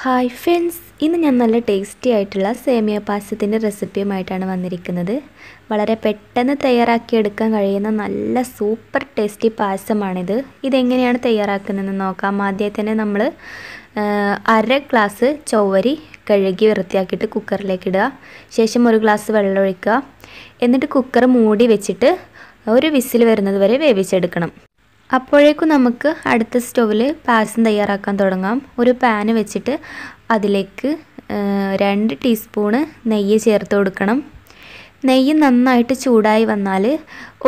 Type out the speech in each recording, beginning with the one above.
Hi friends ഇന്ന് ഞാൻ നല്ല ടേസ്റ്റി ആയിട്ടുള്ള സേമിയ പായസത്തിന്റെ റെസിപ്പിയുമായിട്ടാണ് വന്നിരിക്കുന്നത്. വളരെ പെട്ടെന്ന് തയ്യാറാക്കിയെടുക്കാൻ കഴിയുന്ന നല്ല സൂപ്പർ ടേസ്റ്റി പായസമാണിത്. ഇതെങ്ങനെയാണ് തയ്യാറാക്കുന്നതെന്ന് നോക്കാം. ആദ്യം തന്നെ നമ്മൾ അര ഗ്ലാസ് ചൊവ്വരി കഴുകി വൃത്തിയാക്കിയിട്ട് കുക്കറിലേക്ക് ഇടുക. ശേഷം ഒരു ഗ്ലാസ് വെള്ളം ഒഴിക്കുക എന്നിട്ട് കുക്കർ മൂടി വെച്ചിട്ട് ഒരു വിസിൽ വരുന്നത് വരെ വേവിച്ചെടുക്കണം. അപ്പോഴേക്കും നമുക്ക് അടുത്ത സ്റ്റൗവിൽ പായസം തയ്യാറാക്കാൻ തുടങ്ങാം. ഒരു പാന് വെച്ചിട്ട് അതിലേക്ക് രണ്ട് ടീസ്പൂണ് നെയ്യ് ചേർത്ത് കൊടുക്കണം. നെയ്യ് നന്നായിട്ട് ചൂടായി വന്നാൽ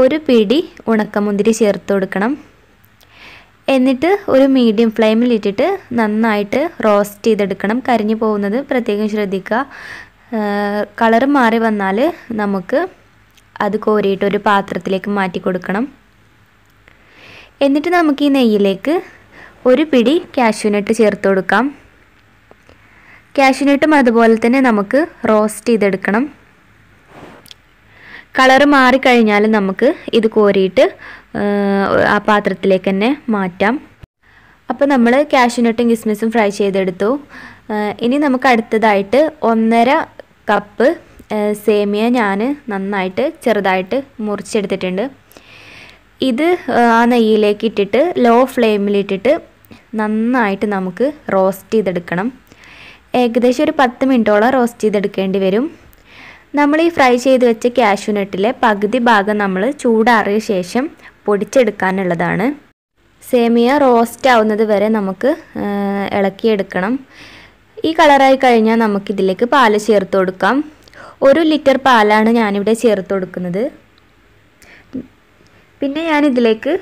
ഒരു പിടി ഉണക്കമുന്തിരി ചേർത്ത് കൊടുക്കണം. എന്നിട്ട് ഒരു മീഡിയം ഫ്ലെയിമിൽ ഇട്ടിട്ട് നന്നായിട്ട് റോസ്റ്റ് ചെയ്തെടുക്കണം. കരിഞ്ഞു പോകുന്നത് പ്രത്യേകം ശ്രദ്ധിക്കുക. കളർ മാറി വന്നാൽ നമുക്ക് അത് കോരിയിട്ട് ഒരു പാത്രത്തിലേക്ക് മാറ്റി കൊടുക്കണം. എന്നിട്ട് നമുക്ക് ഈ നെയ്യിലേക്ക് ഒരു പിടി കാഷ്യൂനട്ട് ചേർത്ത് കൊടുക്കാം. കാഷ്യൂനട്ടും അതുപോലെ തന്നെ നമുക്ക് റോസ്റ്റ് ചെയ്തെടുക്കണം. കളറ് മാറിക്കഴിഞ്ഞാൽ നമുക്ക് ഇത് കോരിയിട്ട് ആ പാത്രത്തിലേക്ക് തന്നെ മാറ്റാം. അപ്പോൾ നമ്മൾ കാഷ്യൂനട്ടും കിസ്മിസും ഫ്രൈ ചെയ്തെടുത്തു. ഇനി നമുക്ക് അടുത്തതായിട്ട് ഒന്നര കപ്പ് സേമിയ ഞാൻ നന്നായിട്ട് ചെറുതായിട്ട് മുറിച്ചെടുത്തിട്ടുണ്ട്. ഇത് ആ നെയ്യിലേക്ക് ഇട്ടിട്ട് ലോ ഫ്ലെയിമിലിട്ടിട്ട് നന്നായിട്ട് നമുക്ക് റോസ്റ്റ് ചെയ്തെടുക്കണം. ഏകദേശം ഒരു പത്ത് മിനിറ്റോളം റോസ്റ്റ് ചെയ്തെടുക്കേണ്ടി വരും. നമ്മൾ ഈ ഫ്രൈ ചെയ്ത് വെച്ച കാഷ്യൂനട്ടിലെ പകുതി ഭാഗം നമ്മൾ ചൂടാറിയ ശേഷം പൊടിച്ചെടുക്കാനുള്ളതാണ്. സേമിയ റോസ്റ്റ് ആവുന്നത് വരെ നമുക്ക് ഇളക്കിയെടുക്കണം. ഈ കളറായി കഴിഞ്ഞാൽ നമുക്കിതിലേക്ക് പാൽ ചേർത്ത് കൊടുക്കാം. ഒരു ലിറ്റർ പാലാണ് ഞാനിവിടെ ചേർത്ത് കൊടുക്കുന്നത്. പിന്നെ ഞാൻ ഇതിലേക്ക്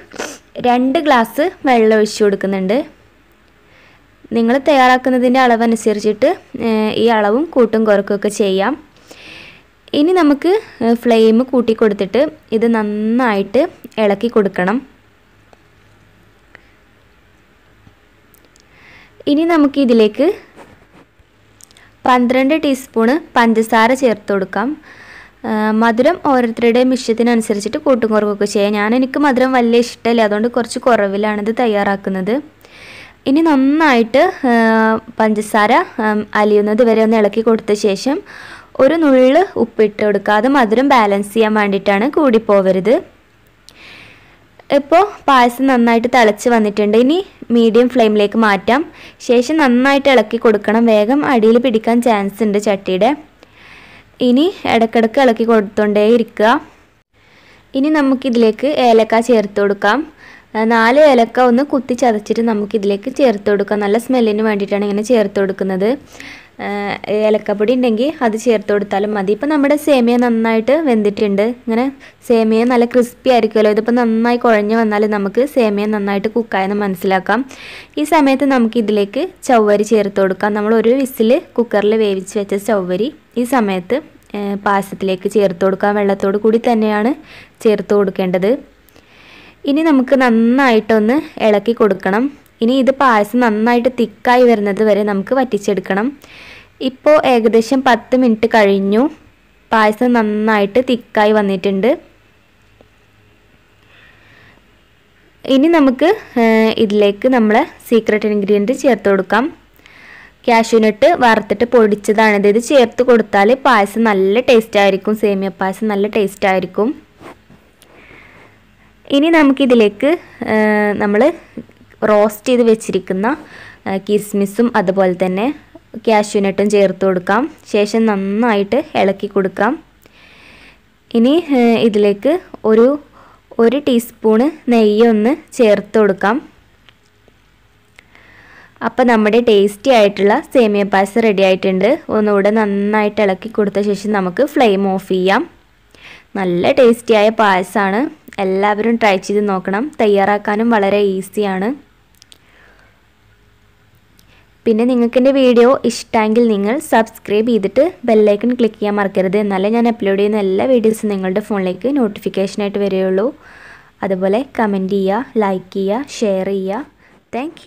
രണ്ട് ഗ്ലാസ് വെള്ളം ഒഴിച്ചു കൊടുക്കുന്നുണ്ട്. നിങ്ങൾ തയ്യാറാക്കുന്നതിന്റെ അളവനുസരിച്ചിട്ട് ഈ അളവും കൂട്ടും കുറക്കുകയൊക്കെ ചെയ്യാം. ഇനി നമുക്ക് ഫ്ലെയിം കൂട്ടി കൊടുത്തിട്ട് ഇത് നന്നായിട്ട് ഇളക്കി കൊടുക്കണം. ഇനി നമുക്ക് ഇതിലേക്ക് പന്ത്രണ്ട് ടീസ്പൂണ് പഞ്ചസാര ചേർത്ത് കൊടുക്കാം. മധുരം ഓരോരുത്തരുടെയും ഇഷ്ടത്തിനനുസരിച്ചിട്ട് കൂട്ടും കുറവൊക്കെ ചെയ്യാം. ഞാൻ എനിക്ക് മധുരം വലിയ ഇഷ്ടമില്ല. അതുകൊണ്ട് കുറച്ച് കുറവിലാണിത് തയ്യാറാക്കുന്നത്. ഇനി നന്നായിട്ട് പഞ്ചസാര അലിയുന്നത് വരെ ഒന്ന് ഇളക്കി കൊടുത്ത ശേഷം ഒരു നുള്ള് ഉപ്പിട്ട് കൊടുക്കുക. അത് മധുരം ബാലൻസ് ചെയ്യാൻ വേണ്ടിയിട്ടാണ് കൂടിപ്പോവരുത് ഇപ്പോൾ പായസം നന്നായിട്ട് തിളച്ച് വന്നിട്ടുണ്ട്. ഇനി മീഡിയം ഫ്ലെയിമിലേക്ക് മാറ്റാം. ശേഷം നന്നായിട്ട് ഇളക്കി കൊടുക്കണം. വേഗം അടിയിൽ പിടിക്കാൻ ചാൻസ് ഉണ്ട് ചട്ടിയുടെ. ഇനി ഇടക്കിടക്ക് ഇളക്കി കൊടുത്തോണ്ടേ ഇരിക്കുക. ഇനി നമുക്കിതിലേക്ക് ഏലക്ക ചേർത്ത് കൊടുക്കാം. നാല് ഏലക്ക ഒന്ന് കുത്തി ചതച്ചിട്ട് നമുക്കിതിലേക്ക് ചേർത്ത് കൊടുക്കാം. നല്ല സ്മെല്ലിന് വേണ്ടിയിട്ടാണ് ഇങ്ങനെ ചേർത്ത് കൊടുക്കുന്നത്. ഏലക്കപ്പൊടി ഉണ്ടെങ്കിൽ അത് ചേർത്ത് കൊടുത്താലും മതി. ഇപ്പം നമ്മുടെ സേമിയ നന്നായിട്ട് വെന്തിട്ടുണ്ട്. ഇങ്ങനെ സേമിയ നല്ല ക്രിസ്പി ആയിരിക്കുമല്ലോ. ഇതിപ്പോൾ നന്നായി കുഴഞ്ഞു വന്നാൽ നമുക്ക് സേമിയ നന്നായിട്ട് കുക്കായെന്ന് മനസ്സിലാക്കാം. ഈ സമയത്ത് നമുക്ക് ഇതിലേക്ക് ചവ്വരി ചേർത്ത് കൊടുക്കാം. നമ്മൾ ഒരു വിസിൽ കുക്കറിൽ വേവിച്ച് വെച്ച ചവ്വരി. ഈ സമയത്ത് പായസത്തിലേക്ക് ചേർത്ത് കൊടുക്കുക. വെള്ളത്തോട് കൂടി തന്നെയാണ് ചേർത്ത് കൊടുക്കേണ്ടത്. ഇനി നമുക്ക് നന്നായിട്ടൊന്ന് ഇളക്കി കൊടുക്കണം. ഇനി ഇത് പായസം നന്നായിട്ട് തിക്കായി വരുന്നത് വരെ നമുക്ക് വറ്റിച്ചെടുക്കണം. ഇപ്പോൾ ഏകദേശം പത്ത് മിനിറ്റ് കഴിഞ്ഞു. പായസം നന്നായിട്ട് തിക്കായി വന്നിട്ടുണ്ട്. ഇനി നമുക്ക് ഇതിലേക്ക് നമ്മളെ സീക്രട്ട് ഇൻഗ്രീഡിയന്റ് ചേർത്ത് കൊടുക്കാം. കാഷ്യൂനട്ട് വറുത്തിട്ട് പൊടിച്ചതാണ്. ഇത് ചേർത്ത് കൊടുത്താൽ പായസം നല്ല ടേസ്റ്റ് ആയിരിക്കും. സേമിയ പായസം നല്ല ടേസ്റ്റ് ആയിരിക്കും. ഇനി നമുക്കിതിലേക്ക് നമ്മൾ റോസ്റ്റ് ചെയ്ത് വെച്ചിരിക്കുന്ന കിസ്മിസും അതുപോലെ തന്നെ കാഷ്യൂനട്ടും ചേർത്ത് കൊടുക്കാം. ശേഷം നന്നായിട്ട് ഇളക്കി കൊടുക്കാം. ഇനി ഇതിലേക്ക് ഒരു ഒരു ടീസ്പൂണ് നെയ്യൊന്ന് ചേർത്ത് കൊടുക്കാം. അപ്പോൾ നമ്മുടെ ടേസ്റ്റി ആയിട്ടുള്ള സേമിയ പായസം റെഡി ആയിട്ടുണ്ട്. ഒന്നുകൂടെ നന്നായിട്ട് ഇളക്കി കൊടുത്ത ശേഷം നമുക്ക് ഫ്ലെയിം ഓഫ് ചെയ്യാം. നല്ല ടേസ്റ്റിയായ പായസമാണ് എല്ലാവരും ട്രൈ ചെയ്ത് നോക്കണം. തയ്യാറാക്കാനും വളരെ ഈസിയാണ് പിന്നെ നിങ്ങൾക്ക് എന്റെ വീഡിയോ ഇഷ്ടമെങ്കിൽ നിങ്ങൾ സബ്സ്ക്രൈബ് ചെയ്തിട്ട് ബെല്ലൈക്കൺ ക്ലിക്ക് ചെയ്യാൻ മറക്കരുത്. എന്നാലേ ഞാൻ അപ്ലോഡ് ചെയ്യുന്ന എല്ലാ വീഡിയോസും നിങ്ങളുടെ ഫോണിലേക്ക് നോട്ടിഫിക്കേഷനായിട്ട് വരികയുള്ളൂ. അതുപോലെ കമന്റ് ചെയ്യുക ലൈക്ക് ചെയ്യുക ഷെയർ ചെയ്യുക. താങ്ക്